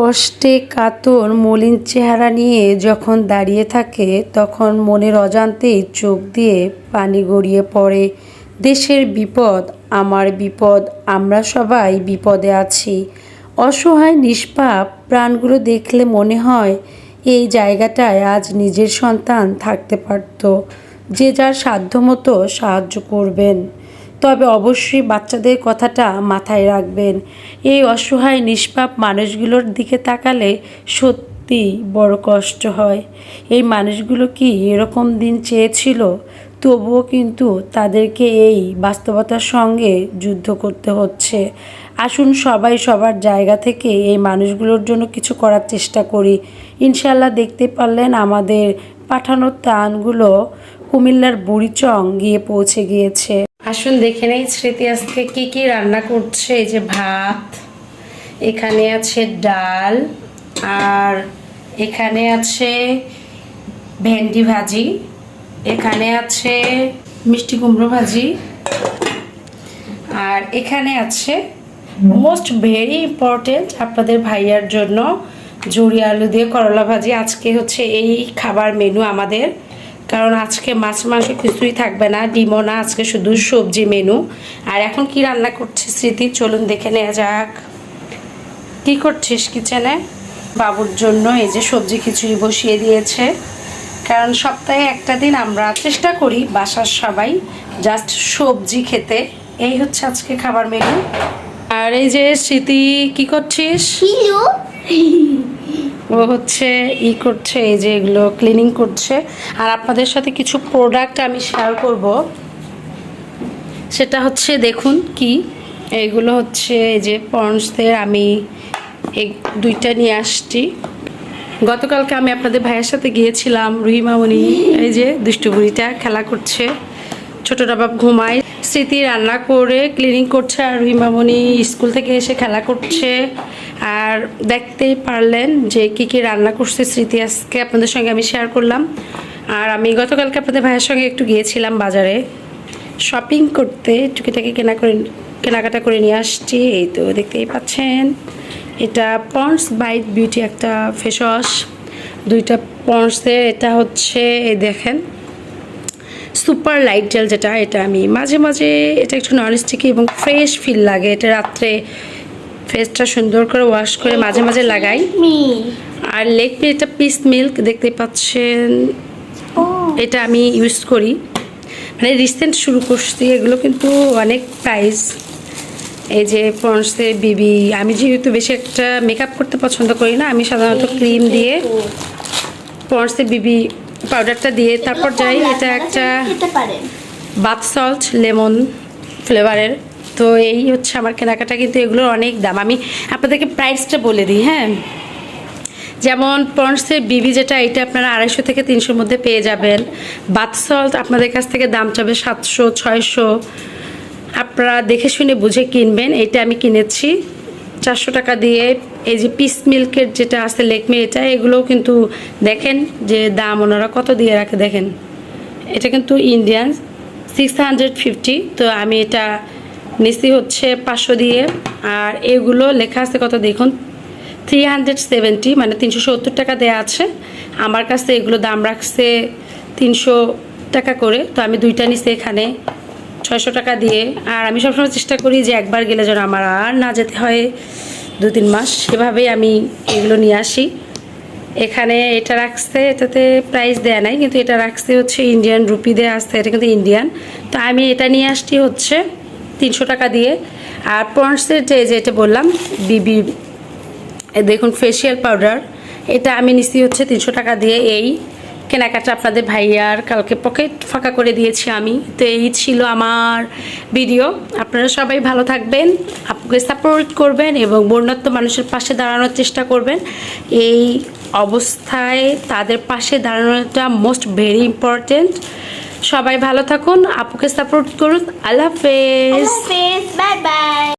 কষ্টে কাতর মলিন চেহারা নিয়ে যখন দাঁড়িয়ে থাকে, তখন মনের অজান্তেই চোখ দিয়ে পানি গড়িয়ে পড়ে, দেশের বিপদ, আমার বিপদ, আমরা সবাই বিপদে আছি। অসহায়, নিষ্পাপ প্রাণগুলো দেখলে মনে হয়, এই জায়গাটায় আজ নিজের সন্তান থাকতে পারত, যে যার সাধ্যমতো সাহায্য করবেন। তবে অবশ্যই বাচ্চাদের কথাটা মাথায় রাখবেন। এই অসহায়, নিষ্পাপ মানুষগুলোর দিকে তাকালে সত্যি বড় কষ্ট হয়। এই মানুষগুলো কি এরকম দিন চেয়েছিল? তবুও কিন্তু তাদেরকে এই বাস্তবতার সঙ্গে যুদ্ধ করতে হচ্ছে। আসুন সবাই সবার জায়গা থেকে এই মানুষগুলোর জন্য কিছু করার চেষ্টা করি। ইনশাল্লাহ দেখতে পারলেন আমাদের পাঠানোর ত্রাণগুলো কুমিল্লার বুড়িচং গিয়ে পৌঁছে গিয়েছে। আসুন দেখে নেই স্মৃতি আজকে কি কি রান্না করছে? এই যে ভাত, এখানে আছে ডাল, আর এখানে আছে ভেন্ডি ভাজি, এখানে আছে মিষ্টি কুমড়ো ভাজি, আর এখানে আছে মোস্ট ভেরি ইম্পর্টেন্ট আপনাদের ভাইয়ার জন্য জুড়ি আলু দিয়ে করলা ভাজি। আজকে হচ্ছে এই খাবার মেনু আমাদের। কারণ আজকে মাছ মাংস কিছুই থাকবে না, ডিমও না, আজকে শুধু সবজি মেনু আর এখন কি রান্না করছে স্মৃতি? চলুন দেখে নেওয়া যাক। কি করছিস কিচেনে? বাবুর জন্য এই যে সবজি খিচুড়ি বসিয়ে দিয়েছে। কারণ সপ্তাহে একটা দিন আমরা চেষ্টা করি বাসার সবাই জাস্ট সবজি খেতে। এই হচ্ছে আজকে খাবার মেনু আর এই যে স্মৃতি, কি করছিস? ও হচ্ছে ই করছে, এই যে এগুলো ক্লিনিং করছে। আর আপনাদের সাথে কিছু প্রোডাক্ট আমি শেয়ার করব। সেটা হচ্ছে দেখুন কি এইগুলো হচ্ছে এই যে পন্সদের আমি এই দুইটা নিয়ে আসছি। গতকালকে আমি আপনাদের ভাইয়ের সাথে গিয়েছিলাম, রুহিমামণি, এই যে দুষ্টু বুড়িটা খেলা করছে। ছোট ডাবাব ঘুমায়, স্মৃতি রান্না করে ক্লিনিং করছে আর রুহিমামণি স্কুল থেকে এসে খেলা করছে। আর দেখতেই পারলেন যে কি কি রান্না করছে স্মৃতি আজকে আপনাদের সঙ্গে আমি শেয়ার করলাম। আর আমি গতকালকে আপনাদের ভাইয়ের সঙ্গে একটু গিয়েছিলাম বাজারে। শপিং করতে টুকিটাকি কেনা করে, কেনাকাটা করে নিয়ে আসছি, এই তো দেখতেই পাচ্ছেন। এটা পন্ডস বাইট বিউটি একটা ফেস ওয়াশ দুইটা পন্ডসের এটা হচ্ছে, এই দেখেন সুপার লাইট জেল যেটা, এটা আমি মাঝে মাঝে, এটা একটু ননস্টিকি এবং ফ্রেশ ফিল লাগে। এটা রাত্রে ফেসটা সুন্দর করে ওয়াশ করে মাঝে মাঝে লাগাই। আর লেগ এটা পিস মিল্ক দেখতে পাচ্ছেন? এটা আমি ইউজ করি। মানে রিসেন্ট শুরু করছি এগুলো কিন্তু অনেক প্রাইস এই যে পন্সের বিবি আমি যেহেতু বেশি একটা মেকআপ করতে পছন্দ করি না আমি সাধারণত ক্রিম দিয়ে পন্সের বিবি পাউডারটা দিয়ে তারপর যাই এটা একটা বাথ সল্ট লেমন ফ্লেভারের তো এই হচ্ছে আমার কেনাকাটা, কিন্তু এগুলোর অনেক দাম। আমি আপনাদেরকে প্রাইসটা বলে দিই হ্যাঁ? যেমন পন্ডসের বিবি যেটা, এটা আপনারা আড়াইশো থেকে তিনশোর মধ্যে পেয়ে যাবেন। বাথ সল্ট আপনাদের কাছ থেকে দাম চাবে সাতশো, ছয়শো। আপনারা দেখে শুনে বুঝে কিনবেন, এটা আমি কিনেছি। চারশো টাকা দিয়ে। এই যে পিস মিল্কের যেটা আছে লেকমে এটা, এগুলোও কিন্তু দেখেন যে দাম ওনারা কত দিয়ে রাখে, দেখেন। এটা কিন্তু ইন্ডিয়ান সিক্স হান্ড্রেড ফিফটি তো আমি এটা নিচ্ছি হচ্ছে পাঁচশো দিয়ে। আর এগুলো লেখা আছে কত দেখুন? থ্রি হান্ড্রেড সেভেন্টি মানে তিনশো সত্তর টাকা দেওয়া আছে। আমার কাছে এগুলো দাম রাখছে তিনশো টাকা করে। তো আমি দুইটা নিচ্ছি এখানে ছয়শো টাকা দিয়ে। আর আমি সবসময় চেষ্টা করি যে একবার গেলে যেন আমার আর না যেতে হয় দু তিন মাস। সেভাবেই আমি এগুলো নিয়ে আসি। এখানে এটা রাখছে, এটাতে প্রাইস দেয়া নাই, কিন্তু এটা রাখছে হচ্ছে ইন্ডিয়ান রুপি দেয়া আসছে এটা কিন্তু ইন্ডিয়ান তো আমি এটা নিয়ে আসছি হচ্ছে তিনশো টাকা দিয়ে। আর পন্ডসের যে, যেটা বললাম, বিবি দেখুন ফেসিয়াল পাউডার এটা আমি নিচ্ছি হচ্ছে তিনশো টাকা দিয়ে। এই কেনাকাটা আপনাদের ভাইয়ার কালকে পকেট ফাঁকা করে দিয়েছি আমি। তো এই ছিল আমার ভিডিও আপনারা সবাই ভালো থাকবেন আপুকে সাপোর্ট করবেন এবং বন্যাত্ম মানুষের পাশে দাঁড়ানোর চেষ্টা করবেন। এই অবস্থায় তাদের পাশে দাঁড়ানোটা মোস্ট ভেরি ইম্পর্টেন্ট সবাই ভালো থাকুন আপুকে সাপোর্ট করুন আল্লাহ হাফেজ। Bye bye